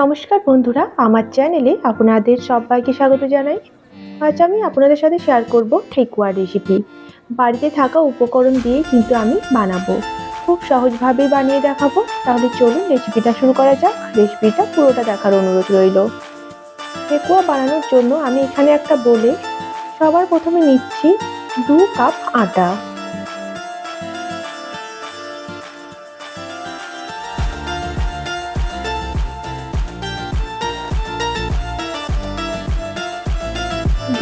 নমস্কার বন্ধুরা, আমার চ্যানেলে আপনাদের সবাইকে স্বাগত জানাই। আজ আমি আপনাদের সাথে শেয়ার করব ঠেকুয়া রেসিপি বাড়িতে থাকা উপকরণ দিয়ে কিন্তু আমি বানাবো। খুব সহজভাবেই বানিয়ে দেখাবো। তাহলে চলুন রেসিপিটা শুরু করা যাক। রেসিপিটা পুরোটা দেখার অনুরোধ রইল। ঠেকুয়া বানানোর জন্য আমি এখানে একটা বলে সবার প্রথমে নিচ্ছি দু কাপ আটা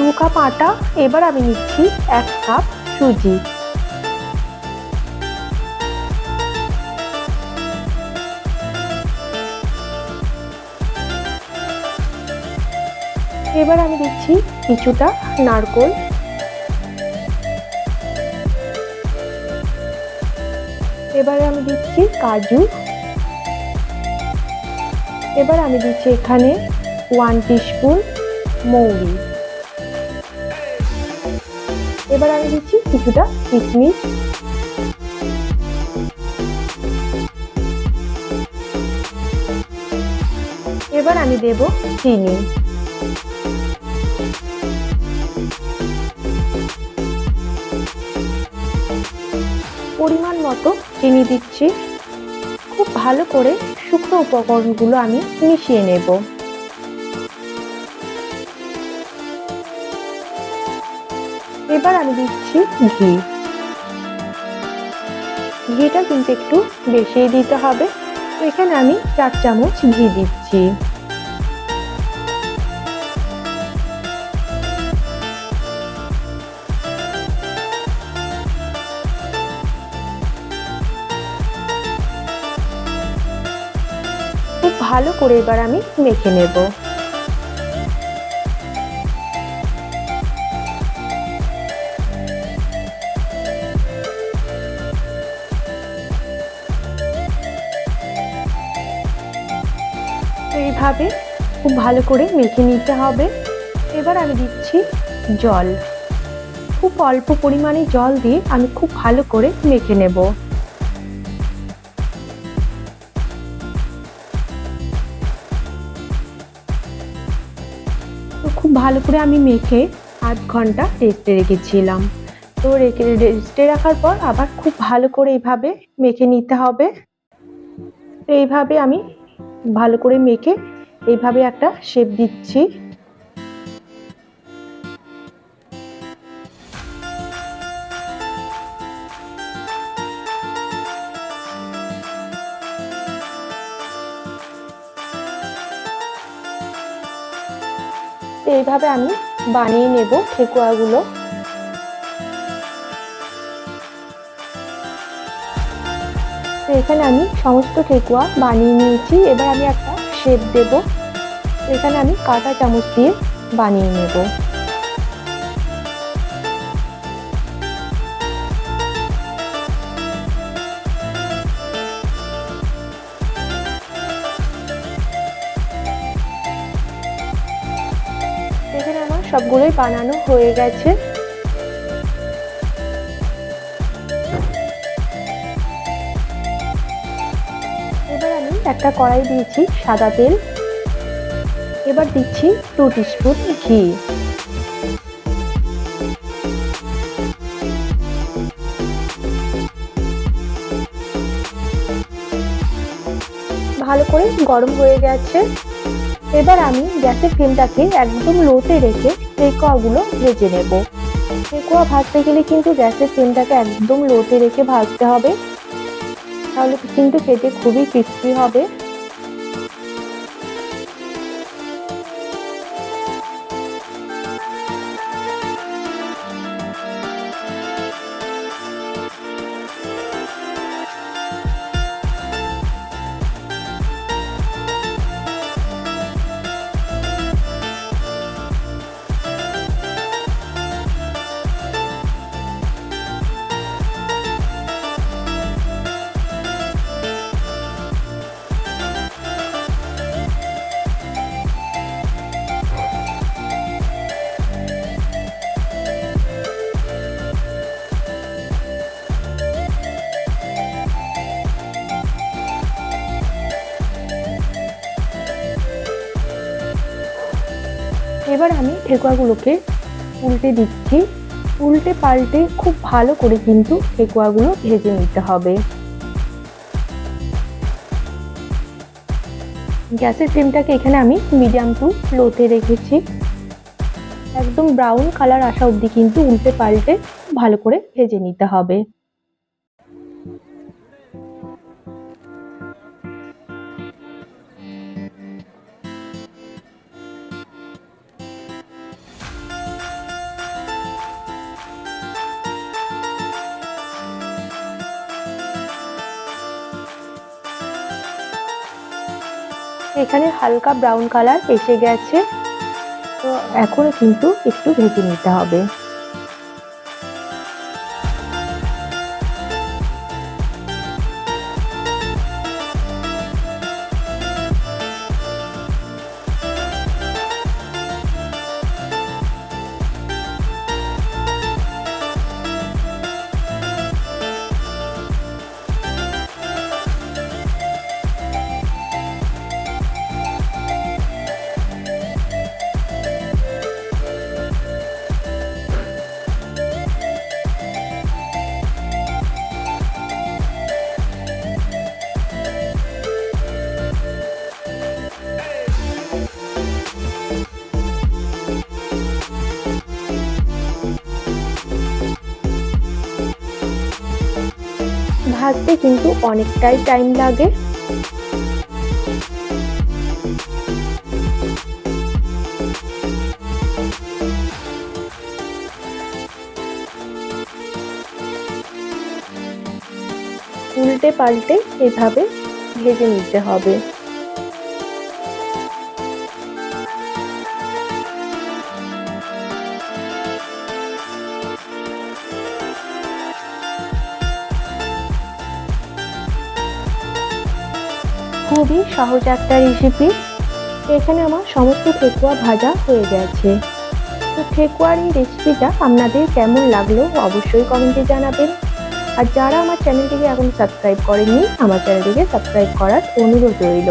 দু কাপ আটা, এবার আমি নিচ্ছি এক কাপ সুজি। এবার আমি দিচ্ছি কিছুটা নারকোল। এবারে আমি দিচ্ছি কাজু। এবার আমি দিচ্ছি এখানে ওয়ান টিস্পুন মৌরি। এবার আমি দিচ্ছি কিছুটা কিশমিশ। এবার আমি দেব চিনি। পরিমাণ মতো চিনি দিচ্ছি। খুব ভালো করে শুকনো উপকরণগুলো আমি মিশিয়ে নেব। এবার আমি দিচ্ছি ঘি। ঘিটা কিন্তু একটু বেশি দিতে হবে। তো এখানে আমি চার চামচ ঘি দিচ্ছি। ভালো করে এবার আমি মেখে নেব। এইভাবে খুব ভালো করে মেখে নিতে হবে। এবার আমি দিচ্ছি জল। খুব অল্প পরিমাণে জল দিয়ে আমি খুব ভালো করে মেখে নেব। তো খুব ভালো করে আমি মেখে আধ ঘণ্টা রেস্টে রেখেছিলাম। তো রেখে, রেস্টে রাখার পর আবার খুব ভালো করে এইভাবে মেখে নিতে হবে। তো এইভাবে আমি ভালো করে মেখে এইভাবে একটা শেপ দিচ্ছি। এইভাবে আমি বানিয়ে নেব ঠেকুয়াগুলো। তো এখানে আমি সমস্ত ঠেকুয়া বানিয়ে নিয়েছি। এবার আমি একটা শেপ দেব। এখানে আমি কাঁটা চামচ দিয়ে বানিয়ে নেব। এখানে আমার সবগুলোই বানানো হয়ে গেছে। একটা কড়াই দিয়েছি সাদা তেল। এবার দিচ্ছি টু টিস্পুন ঘি। ভালো করে গরম হয়ে গেছে। এবার আমি গ্যাসের ফ্লেমটাকে একদম লোতে রেখে টেকোয়াগুলো ভেজে নেব। টেকোয়া ভাজতে গেলে কিন্তু গ্যাসের ফ্লেমটাকে একদম লোতে রেখে ভাজতে হবে। তাহলে কিন্তু সেটি খুবই ক্রিস্পি হবে। এবার আমি ঠেকুয়াগুলোকে উল্টে দিচ্ছি। উল্টে পাল্টে খুব ভালো করে কিন্তু ঠেকুয়াগুলো ভেজে নিতে হবে। গ্যাসের ফ্লেমটাকে এখানে আমি মিডিয়াম টু লোতে রেখেছি। একদম ব্রাউন কালার আসা অবধি কিন্তু উল্টে পাল্টে ভালো করে ভেজে নিতে হবে। এখানে হালকা ব্রাউন কালার এসে গেছে। তো এখন কিন্তু একটু ভেজে নিতে হবে। ভাজতে কিন্তু অনেকটাই টাইম লাগে। উল্টে পাল্টে এভাবে ভেজে নিতে হবে। খুবই সহজ একটা রেসিপি এখানে আমার সমস্ত ঠেকুয়া ভাজা হয়ে গেছে। তো ঠেকুয়ার এই রেসিপিটা আপনাদের কেমন লাগল অবশ্যই কমেন্টে জানাবেন। আর যারা আমার চ্যানেলটিকে এখন সাবস্ক্রাইব করেননি, আমার চ্যানেলটিকে সাবস্ক্রাইব করার অনুরোধ রইল।